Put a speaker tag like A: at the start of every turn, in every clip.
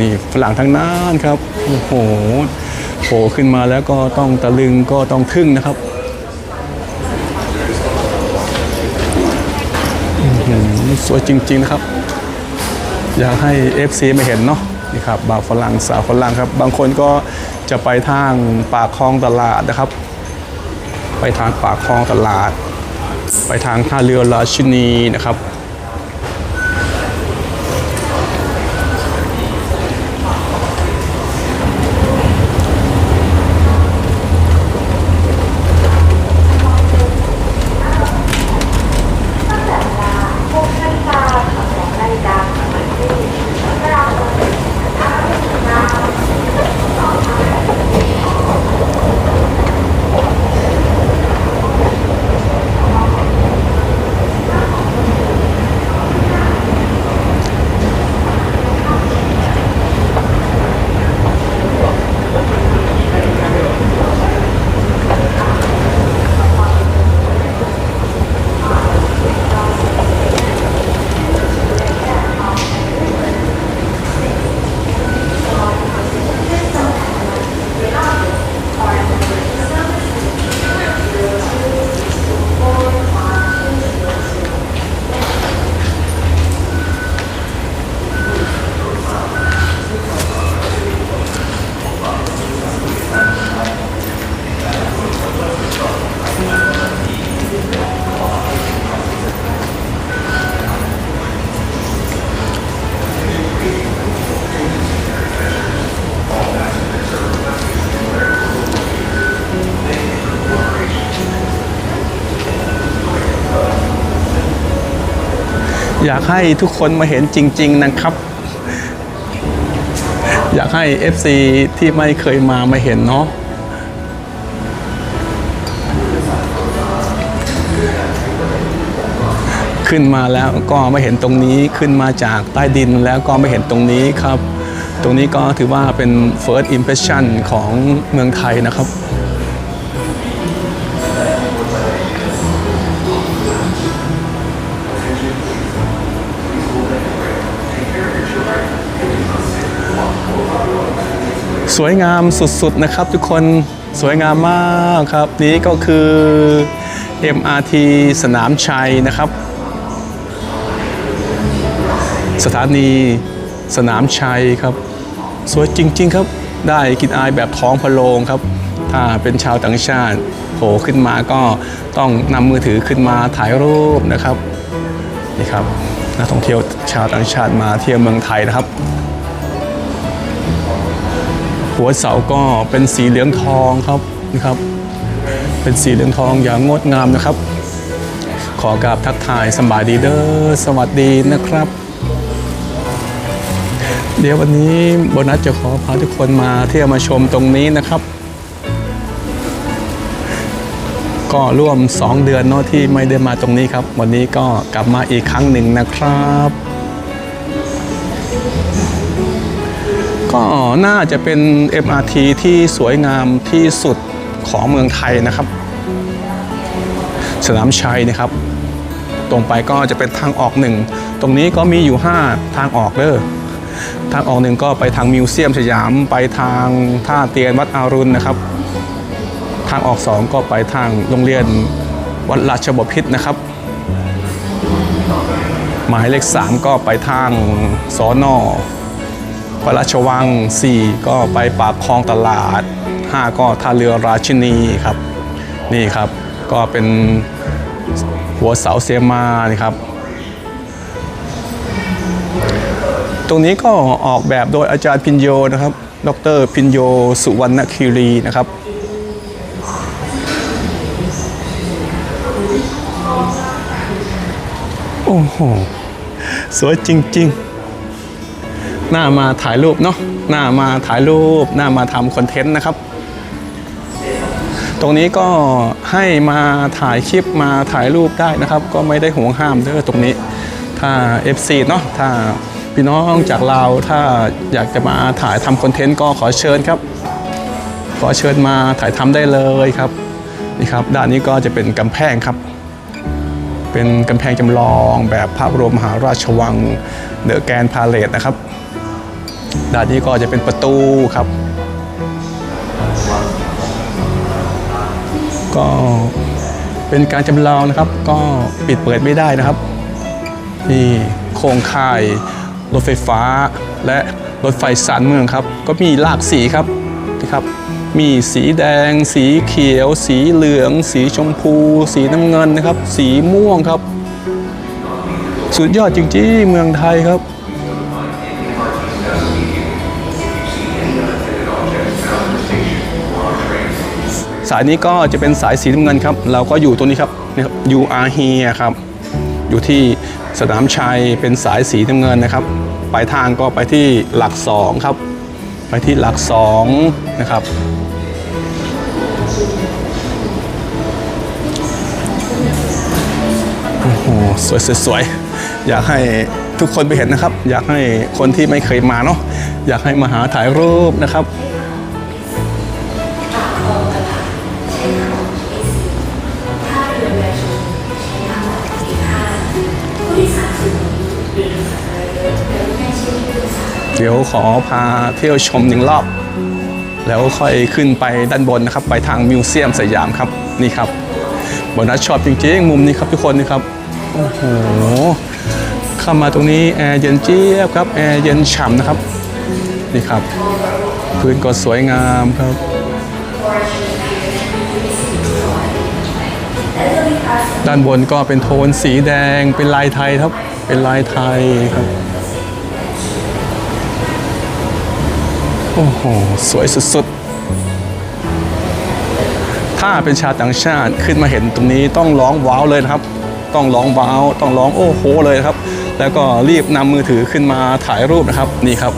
A: นี่ฝรั่งทั้งนั้นครับ โอ้โหโผล่ขึ้นมาแล้วก็ต้องตะลึงก็ต้องทึ่งนะครับอื้อหือสวยจริง ๆ นะครับ อยากให้ FC มาเห็นเนาะนี่ครับบ่าวฝรั่งสาวฝรั่งครับ บางคนก็จะไปทางปากคลองตลาดนะครับ ไปทางปากคลองตลาด ไปทางท่าเรือราชินีนะครับ อยากให้ทุกคนมาเห็นจริง ๆ นะครับ อยากให้ FC ที่ไม่เคยมามาเห็นเนาะขึ้นมาแล้วก็ไม่เห็นตรงนี้ขึ้นมาจากใต้ดินแล้วก็ไม่เห็นตรงนี้ครับ ตรงนี้ก็ถือว่าเป็น first impression ของเมืองไทยนะครับ สวยงามสุดๆนะครับทุกคนสวยงามมากครับ นี้ก็คือ MRT สนามชัยนะครับ สถานีสนามชัยครับ สวยจริง ๆ ครับ ได้กินอายแบบท้องพะโลงครับ ถ้าเป็นชาวต่างชาติโผล่ขึ้นมาก็ต้องนำมือถือขึ้นมาถ่ายรูปนะครับนี่ครับนักท่องเที่ยวชาวต่างชาติมาเที่ยวเมืองไทยนะครับ หัวเสาก็เป็นสีเหลืองทองครับนะครับ เป็นสีเหลืองทองอย่างงดงามนะครับ ขอกราบทักทายสบายดีเด้อสวัสดีนะครับ เดี๋ยววันนี้โบนัสจะขอพาทุกคนมาเที่ยวมาชมตรงนี้นะครับ ก็ร่วม 2 เดือนเนาะที่ไม่ได้มาตรงนี้ครับ วันนี้ก็กลับมาอีกครั้งหนึ่งนะครับ ก็น่าจะเป็น MRT ที่สวยงามที่สุดของเมืองไทยนะครับ สนามชัยนะครับ ตรงไปก็จะเป็นทางออกหนึ่งตรงนี้ก็มีอยู่ 5 ทางออกเด้อทางออกหนึ่งก็ไปทางมิวเซียมสยามไปทางท่าเตียนวัดอารุณนะครับ ทางออกสองก็ไปทางโรงเรียนวัดราชบพิตรนะครับ หมายเลข 3 ก็ไปทางสอนอ พระราชวัง 4 ก็ไปปากคลองตลาด 5 ก็ท่าเรือราชินีครับ นี่ครับก็เป็นหัวเสาเสียมานี่ครับ ตรงนี้ก็ออกแบบโดยอาจารย์พินโยนะครับ ดรพินโยสุวรรณคีรีนะครับโอ้โห สวยจริง ๆ หน้ามาถ่ายรูปเนาะหน้ามาถ่ายรูป หน้ามาทำคอนเทนต์นะครับ ตรงนี้ก็ให้มาถ่ายคลิปมาถ่ายรูปได้นะครับ ก็ไม่ได้ห่วงห้ามเด้อตรงนี้ ถ้า FC เนาะถ้าพี่น้องจากเราถ้าอยากจะมาถ่ายทำคอนเทนต์ก็ขอเชิญครับ ขอเชิญมาถ่ายทำได้เลยครับนี่ครับด้านนี้ก็จะเป็นกำแพงครับ เป็นกำแพงจำลองแบบภาพรวมมหาราชวังเดอะแกนพาเลตนะครับ ด้านนี้ก็จะเป็นประตูครับ ก็เป็นการจำลองนะครับ ก็ปิดเปิดไม่ได้นะครับ นี่โครงข่ายรถไฟฟ้า และรถไฟสารเมืองครับ ก็มีหลากสีครับนี่ครับ มีสีแดง สีเขียว สีเหลือง สีชมพู สีน้ำเงินนะครับ สีม่วงครับ สุดยอดจริงๆเมืองไทยครับายนี้ก็จะเป็นสายสีน้ำเงินครับ เราก็อยู่ตรงนี้ครับนี่ครับ you are here ครับ อยู่ที่สนามชัยเป็นสายสีน้ำเงินนะครับปลายทางก็ไปที่หลักสองครับไปที่หลักสองนะครับโอ้โหสวยสวยสวยอยากให้ทุกคนไปเห็นนะครับ อยากให้คนที่ไม่เคยมาเนาะอยากให้มาหาถ่ายรูปนะครับ เดี๋ยวขอพาเที่ยวชมหนึ่งรอบ แล้วค่อยขึ้นไปด้านบนนะครับ ไปทางมิวเซียมสยามครับนี่ครับบนัสชอบจริงๆ มุมนี้ครับทุกคนนี่ครับโอ้โหเข้ามาตรงนี้แอร์เย็นเจี๊ยบครับแอร์เย็นฉ่ำนะครับนี่ครับ พื้นก็สวยงามครับด้านบนก็เป็นโทนสีแดงเป็นลายไทยครับ เป็นลายไทยครับ โอ้โห สวยสุดๆ ถ้าเป็นชาวต่างชาติขึ้นมาเห็นตรงนี้ต้องร้องว้าวเลยนะครับ ต้องร้องว้าวต้องร้องโอ้โหเลยครับ แล้วก็รีบนำมือถือขึ้นมาถ่ายรูปนะครับนี่ครับ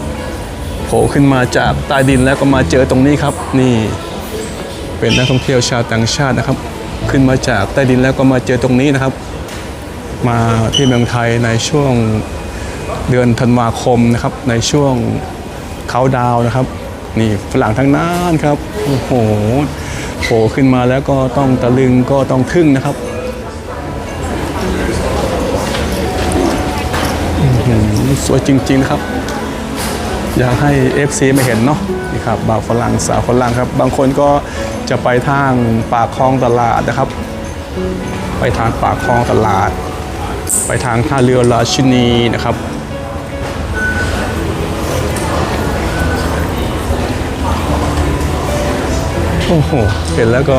A: โผล่ขึ้นมาจากใต้ดินแล้วก็มาเจอตรงนี้ครับ นี่ เป็นนักท่องเที่ยวชาวต่างชาตินะครับ ขึ้นมาจากใต้ดินแล้วก็มาเจอตรงนี้นะครับ มาที่เมืองไทยในช่วงเดือนธันวาคมนะครับในช่วง เขาดาวนะครับ นี่ฝรั่งทั้งนั้นครับโอ้โหโผล่ขึ้นมาแล้วก็ต้องตะลึงก็ต้องทึ่งนะครับสวยจริงๆนะครับ อยากให้ FC มาเห็นเนาะนี่ครับบ่าวฝรั่งสาวฝรั่งครับ บางคนก็จะไปทางปากคลองตลาดนะครับ ไปทางปากคลองตลาด ไปทางท่าเรือราชินีนะครับ โอ้โหเห็นแล้วก็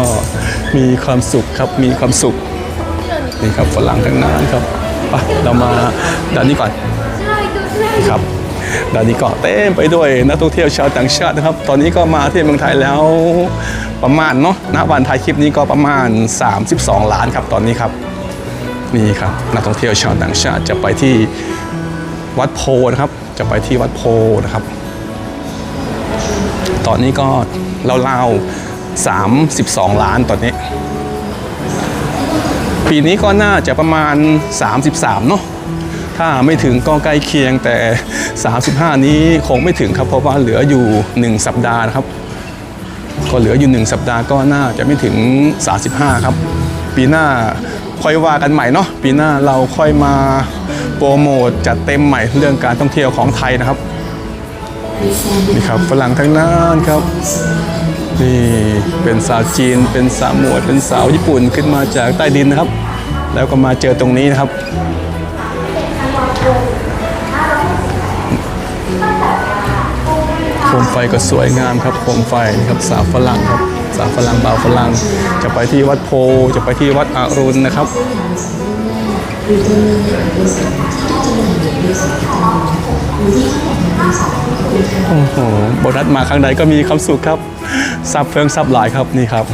A: มีความสุขครับมีความสุขนี่ครับฝรั่งทั้งนั้นครับไปเรามาด้านนี้ก่อนครับด้านนี้ก็เต็มไปด้วยนักท่องเที่ยวชาวต่างชาตินะครับ ตอนนี้ก็มาที่เมืองไทยแล้วประมาณเนาะณวันถ่ายคลิปนี้ก็ประมาณ 32 ล้านครับตอนนี้ครับนี่ครับนักท่องเที่ยวชาวต่างชาติจะไปที่วัดโพนะครับ จะไปที่วัดโพนะครับ ตอนนี้ก็เล่าๆ 32 ล้านตอนนี้ ปีนี้ก็น่าจะประมาณ 33 เนาะถ้าไม่ถึงก็ใกล้เคียงแต่ 35 นี้คงไม่ถึงครับ เพราะว่าเหลืออยู่ 1 สัปดาห์ครับ ก็เหลืออยู่ 1 สัปดาห์ก็น่าจะไม่ถึง 35 ครับ ปีหน้าค่อยว่ากันใหม่เนาะปีหน้าเราค่อยมาโปรโมทจัดเต็มใหม่เรื่องการท่องเที่ยวของไทยนะครับ นี่ครับฝรั่งทั้งนั้นครับ นี่เป็นสาวจีน เป็นสาวหมวดเป็นสาวญี่ปุ่นขึ้นมาจากใต้ดินนะครับ แล้วก็มาเจอตรงนี้นะครับ โคมไฟก็สวยงามครับ โคมไฟนี่ครับสาวฝรั่งครับ สาวฝรั่งบ่าวฝรั่ง จะไปที่วัดโพ จะไปที่วัดอรุณนะครับ โอ้โหโบนัสมาครั้งใดก็มีความสุขครับซับเฟิงซับหลายครับนี่ครับ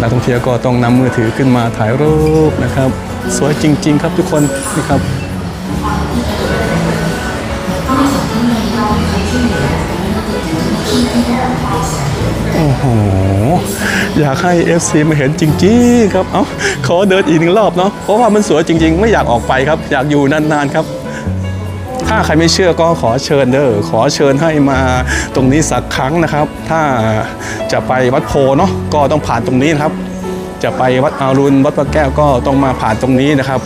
A: นักท่องเที่ยวก็ต้องนำมือถือขึ้นมาถ่ายรูปนะครับ สวยจริง ๆ ครับทุกคนนี่ครับโอ้โห อยากให้ FC มาเห็นจริง ๆ ครับ เอ้า ขอเดินอีกหนึ่งรอบเนาะ เพราะว่ามันสวยจริง ๆ ไม่อยากออกไปครับ อยากอยู่นาน ๆ ครับ ถ้าใครไม่เชื่อก็ขอเชิญเด้อขอเชิญให้มาตรงนี้สักครั้งนะครับ ถ้าจะไปวัดโพเนาะก็ต้องผ่านตรงนี้นะครับ จะไปวัดอารุณวัดพระแก้วก็ต้องมาผ่านตรงนี้นะครับ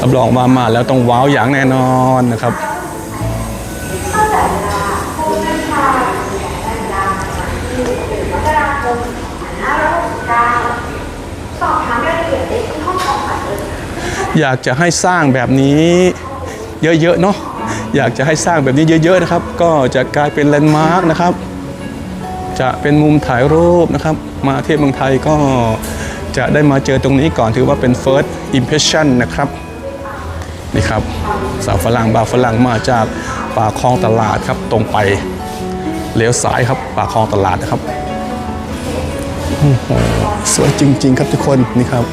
A: รับรองว่ามาแล้วต้องว้าวอย่างแน่นอนนะครับ อยากจะให้สร้างแบบนี้เยอะๆเนาะอยากจะให้สร้างแบบนี้เยอะ ๆนะครับ ก็จะกลายเป็นแลนด์มาร์กนะครับ จะเป็นมุมถ่ายรูปนะครับ มาเที่ยวเมืองไทยก็จะได้มาเจอตรงนี้ก่อนถือว่าเป็น first impression นะครับนี่ครับสาวฝรั่งบาฝรั่งมาจากปากคลองตลาดครับ ตรงไปเลี้ยวซ้ายครับปากคลองตลาดนะครับสวยจริง ๆ ครับทุกคนนี่ครับ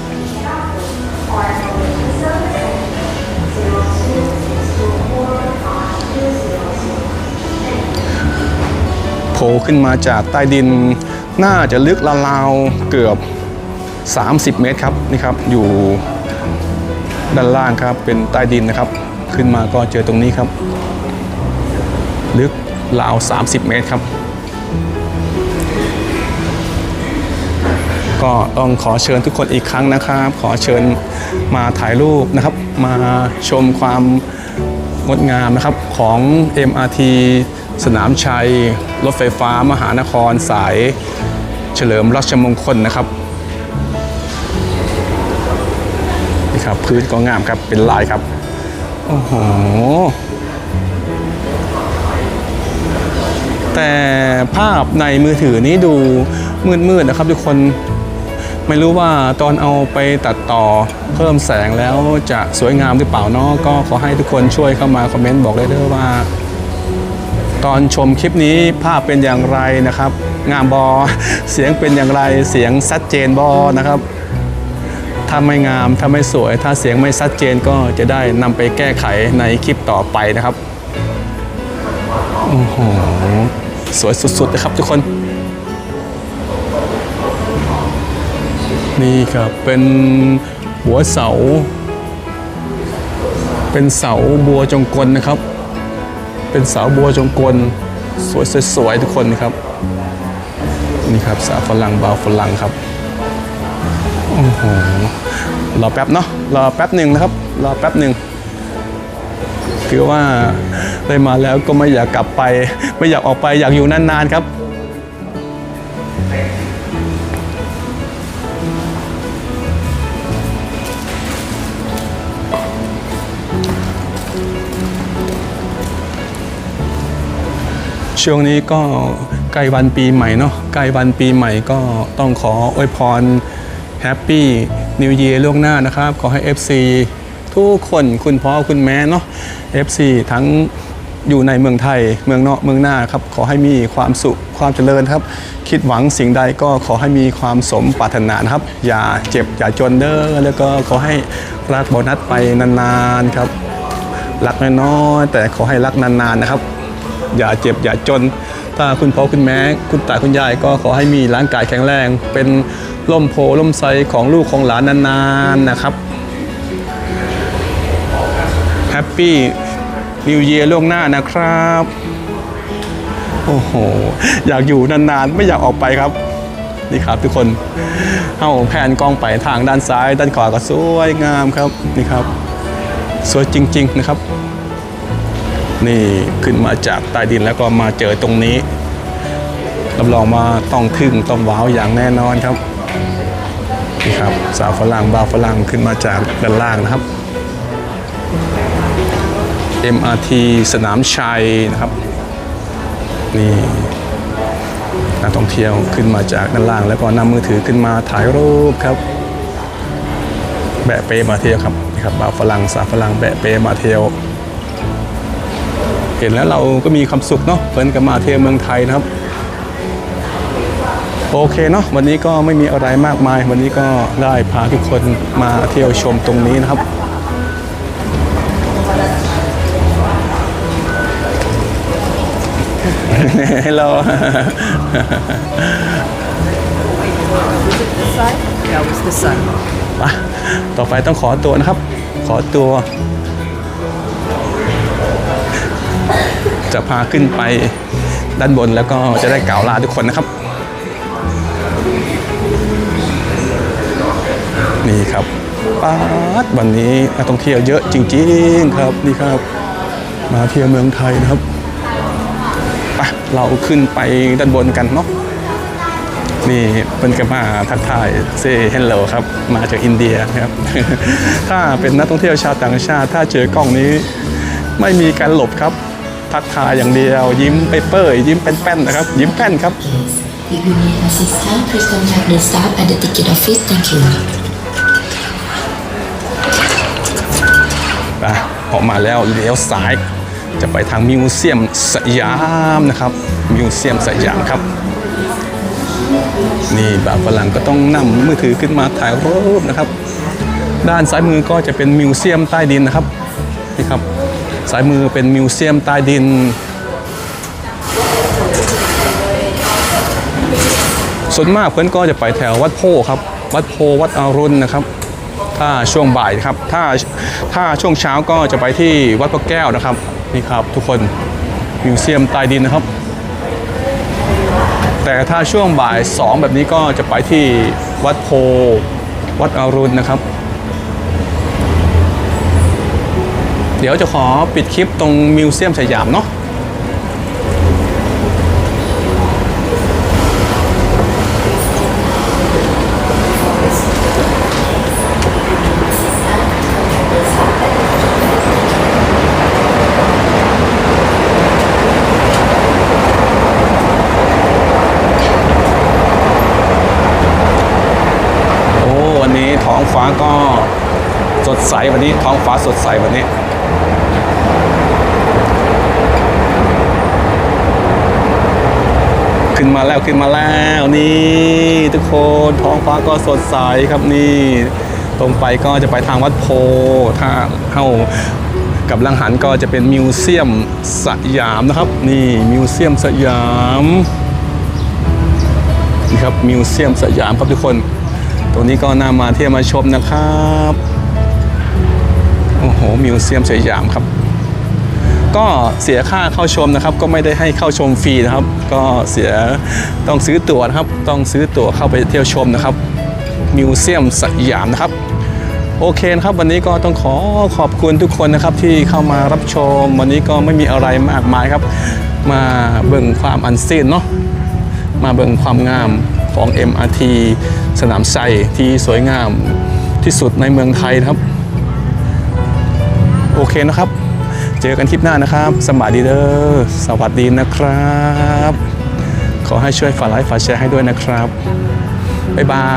A: ขึ้นมาจากใต้ดิน น่าจะลึกราวๆเกือบ 30 เมตรครับนี่ครับอยู่ด้านล่างครับเป็นใต้ดินนะครับ ขึ้นมาก็เจอตรงนี้ครับ ลึกราว 30 เมตรครับ ก็ต้องขอเชิญทุกคนอีกครั้งนะครับ ขอเชิญมาถ่ายรูปนะครับ มาชมความงดงามนะครับของ MRT สนามชัย รถไฟฟ้ามหานครสายเฉลิมราชมงคลนะครับนี่ครับพื้นก็งามครับเป็นลายครับ โอ้โห แต่ภาพในมือถือนี้ดูมืดๆนะครับทุกคนไม่รู้ว่าตอนเอาไปตัดต่อเพิ่มแสงแล้วจะสวยงามหรือเปล่าเนาะก็ขอให้ทุกคนช่วยเข้ามาคอมเมนต์บอกได้เลยว่า ตอนชมคลิปนี้ภาพเป็นอย่างไรนะครับ งามบอเสียงเป็นอย่างไรเสียงชัดเจนบอนะครับ ถ้าไม่งามถ้าไม่สวย ถ้าเสียงไม่ชัดเจนก็จะได้นำไปแก้ไขในคลิปต่อไปนะครับโอ้โหสวยสุดๆนะครับทุกคน นี่ครับเป็นหัวเสา เป็นเสาบัวจงกลนะครับ เป็นสาวบัวจงกลสวยสวยๆทุกคนนะครับ นี่ครับสาวฝรั่งบาวฝรั่งครับโอ้โหรอแป๊บเนาะรอแป๊บหนึ่งนะครับรอแป๊บหนึ่งคือว่าได้มาแล้วก็ไม่อยากกลับไป ไม่อยากออกไปอยากอยู่นานๆครับ ช่วงนี้ก็ใกล้วันปีใหม่เนาะใกล้วันปีใหม่ก็ต้องขออวยพรแฮปปี้นิว e ย r ล่วงหน้านะครับ ขอให้ FC ทุกคนคุณพ่อคุณแม่เนาะ FC ทั้งอยู่ในเมืองไทยเมืองนอกเมืองหน้าครับ ขอให้มีความสุขความเจริญครับ คิดหวังสิ่งใดก็ขอให้มีความสมปรารถนานะครับ อย่าเจ็บอย่าจนเด้อแล้วก็ขอให้รักโบนัสไปนานๆครับรักน้อยๆแต่ขอให้รักนานๆนะครับ อย่าเจ็บอย่าจน ถ้าคุณพ่อคุณแม่คุณตาคุณยายก็ขอให้มีร่างกายแข็งแรง เป็นล่มโพล่มไทรของลูกของหลานนานๆนะครับแฮปปี้นิวเยียร์ล่วงหน้านะครับ โอ้โห อยากอยู่นานๆ ไม่อยากออกไปครับ นี่ครับทุกคนเอาแผนกล้องไปทางด้านซ้าย ด้านขวาก็สวยงามครับ นี่ครับ สวยจริง ๆ นะครับ นี่ขึ้นมาจากใต้ดินแล้วก็มาเจอตรงนี้รับรองว่าต้องทึ่งต้องว้าวอย่างแน่นอนครับนี่ครับสาวฝรั่งบ่าวฝรั่งขึ้นมาจากด้านล่างนะครับ MRT สนามชัยนะครับนี่นักท่องเที่ยวขึ้นมาจากด้านล่าง แล้วก็นำมือถือขึ้นมาถ่ายรูปครับ แบะเปมาเที่ยวครับนี่ครับบ่าวฝรั่งสาวฝรั่งแบะเปมาเที่ยว เห็นแล้วเราก็มีความสุขเนาะเพิ่นกับมาเที่ยวเมืองไทยนะครับ โอเคเนาะวันนี้ก็ไม่มีอะไรมากมาย วันนี้ก็ได้พาทุกคนมาเที่ยวชมตรงนี้นะครับฮัลโหล
B: This side? That was the sun.
A: ต่อไปต้องขอตัวนะครับ ขอตัว จะพาขึ้นไปด้านบนแล้วก็จะได้กล่าวลาทุกคนนะครับ นี่ครับป๊าดวันนี้นักท่องเที่ยวเยอะจริงๆครับนี่ครับ มาเที่ยวเมืองไทยนะครับไปเราขึ้นไปด้านบนกันเนาะนี่เป็นกมาทักทายเซเฮลโลครับ มาจากอินเดียครับ ถ้าเป็นนักท่องเที่ยวชาวต่างชาติ ถ้าเจอกล้องนี้ไม่มีการหลบครับ ทักทายอย่างเดียว ยิ้มไปเป้ยยิ้มแป้นๆนะครับ ยิ้มแป้นครับ
C: If you need assistance, please contact the staff at the ticket office. Thank you.
A: อะออกมาแล้วเลี้ยวซ้าย จะไปทางมิวเซียมสยามนะครับ มิวเซียมสยามครับ นี่บ่าวฝรั่งก็ต้องนำมือถือขึ้นมาถ่ายรูปนะครับ ด้านซ้ายมือก็จะเป็นมิวเซียมใต้ดินนะครับ นี่ครับ ซ้ายมือเป็นมิวเซียมใต้ดิน ส่วนมากเพื่อนก็จะไปแถววัดโพครับ วัดโพวัดอรุณนะครับ ถ้าช่วงบ่ายนะครับ ถ้าถ้าช่วงเช้าก็จะไปที่วัดพระแก้วนะครับ นี่ครับทุกคนมิวเซียมใต้ดินนะครับ แต่ถ้าช่วงบ่ายสองแบบนี้ก็จะไปที่วัดโพวัดอรุณนะครับ เดี๋ยวจะขอปิดคลิปตรงมิวเซียมสยามเนาะโอ้วันนี้ท้องฟ้าก็สดใสวันนี้ท้องฟ้าสดใสวันนี้ ขึ้น มาแล้วขึ้นมาแล้วนี่ทุกคนท้องฟ้าก็สดใสครับนี่ ตรงไปก็จะไปทางวัดโพถ้าเข้ากับลังหันก็จะเป็นมิวเซียมสยามนะครับ นี่มิวเซียมสยามนี่ครับมิวเซียมสยามครับทุกคน ตรงนี้ก็น่ามาเที่ยวมาชมนะครับโอ้โหมิวเซียมสยามครับ ก็เสียค่าเข้าชมนะครับ ก็ไม่ได้ให้เข้าชมฟรีนะครับ ก็เสียต้องซื้อตั๋วนะครับ ต้องซื้อตั๋วเข้าไปเที่ยวชมนะครับมิวเซียมสยามนะครับโอเคนะครับวันนี้ก็ต้องขอขอบคุณทุกคนนะครับที่เข้ามารับชม วันนี้ก็ไม่มีอะไรมากมายครับ มาเบิ่งความอันซีนเนาะมาเบิ่งความงามของ MRT สนามไซที่สวยงามที่สุดในเมืองไทยครับ โอเคนะครับ เจอกันคลิปหน้านะครับสบายดีเด้อสวัสดีนะครับ ขอให้ช่วยฝากไลค์ฝากแชร์ให้ด้วยนะครับ บ๊ายบา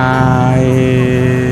A: ย